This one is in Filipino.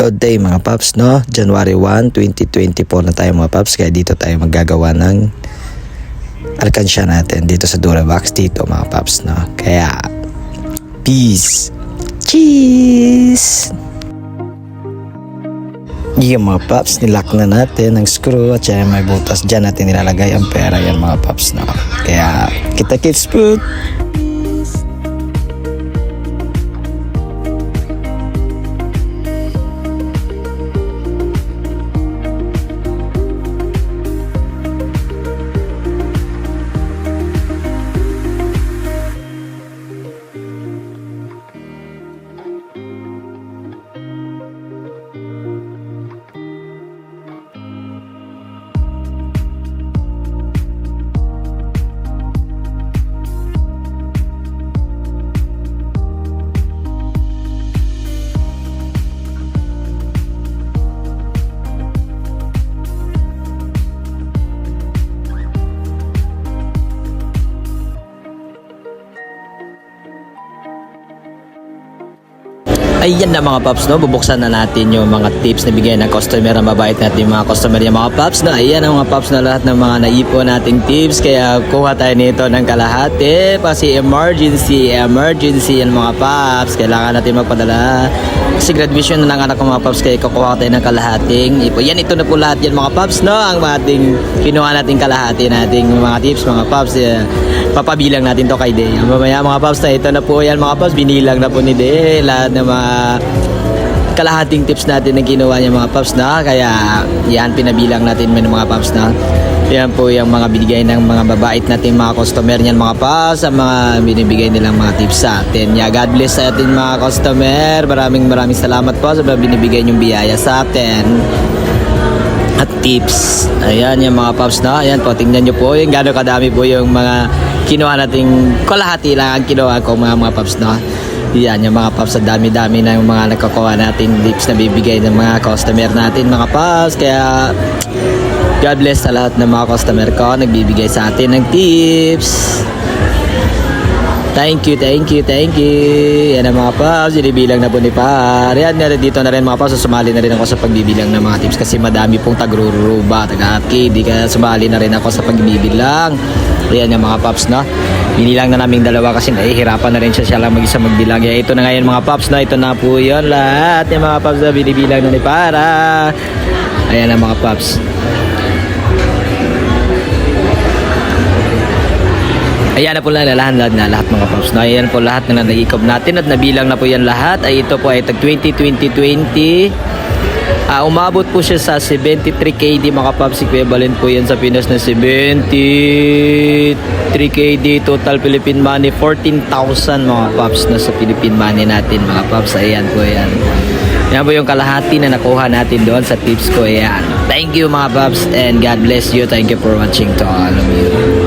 Good day mga paps no. January 1, 2024 na tayo mga paps kaya dito tayo maggagawa ng alkansya natin dito sa Durabox dito mga paps no. Kaya peace. Cheese. Yung mga paps, nilock na natin ng screw at saka may butas dyan natin nilalagay ang pera yan mga paps no. Kaya kita kits po. Ayan na mga paps no, bubuksan na natin yung mga tips na bigay ng customer ang mabait natin mga customer yung mga paps no. Ayan ang mga paps na lahat ng mga naipon nating tips kaya kuha tayo nito ng kalahati kasi emergency, emergency yan mga paps. Kailangan natin magpadala kasi graduation na ng anak ko mga paps kaya kukuha tayo ng kalahating ipo. Yan ito na po lahat yan mga paps no, ang ating kinuha nating kalahati nating mga tips mga paps. Yeah. Papabilang natin to kay Day. Mamaya mga paps na ito na po yan mga paps, binilang na po ni Day lahat ng mga kalahating tips natin na ginawa niya mga paps na kaya yan pinabilang natin may mga paps na yan po yung mga binigay ng mga babait natin mga customer niyan mga paps ang mga binibigay nilang mga tips sa atin yeah, God bless sa atin mga customer maraming maraming salamat po sa binibigay niyong biyaya sa atin at tips. Ayan yung mga paps na. Ayan po, tingnan nyo po yung gano'ng kadami po yung mga kinuha nating kalahati lang ang kinuha ko mga mga paps na. Yan yung mga paps, ang dami-dami na yung mga nagkakuha natin tips na bibigay ng mga customer natin mga paps. Kaya God bless sa lahat ng mga customer ko nagbibigay sa atin ng tips. Thank you, thank you, thank you. Yan ang mga paps, binibilang na po ni Par. Yan, na dito na rin mga paps, sumali na rin ako sa pagbibilang ng mga tips kasi madami pong tagruruba, di kaya sumali na rin ako sa pagbibilang. Yan yung mga paps na. Binilang na naming dalawa kasi nahihirapan na rin siya siya lang mag-isa magbilang. Kaya ito na ngayon mga paps na, ito na po yun lahat yung mga paps na binibilang na ni Para. Ayan ang mga paps. Ayan na po na lahat, lahat na lahat mga paps. Na ayan po lahat na nag-ikob natin at nabilang na po yan lahat. Ay ito po ay tag 20-20-20. Ah, umabot po siya sa 73KD mga paps. Equivalent po yan sa Pinas na 73KD. Total Philippine money 14,000 mga paps na sa Philippine money natin mga paps. Ayan po yan. Yan po yung kalahati na nakuha natin doon sa tips ko. Ayan. Thank you mga paps and God bless you. Thank you for watching to all of you.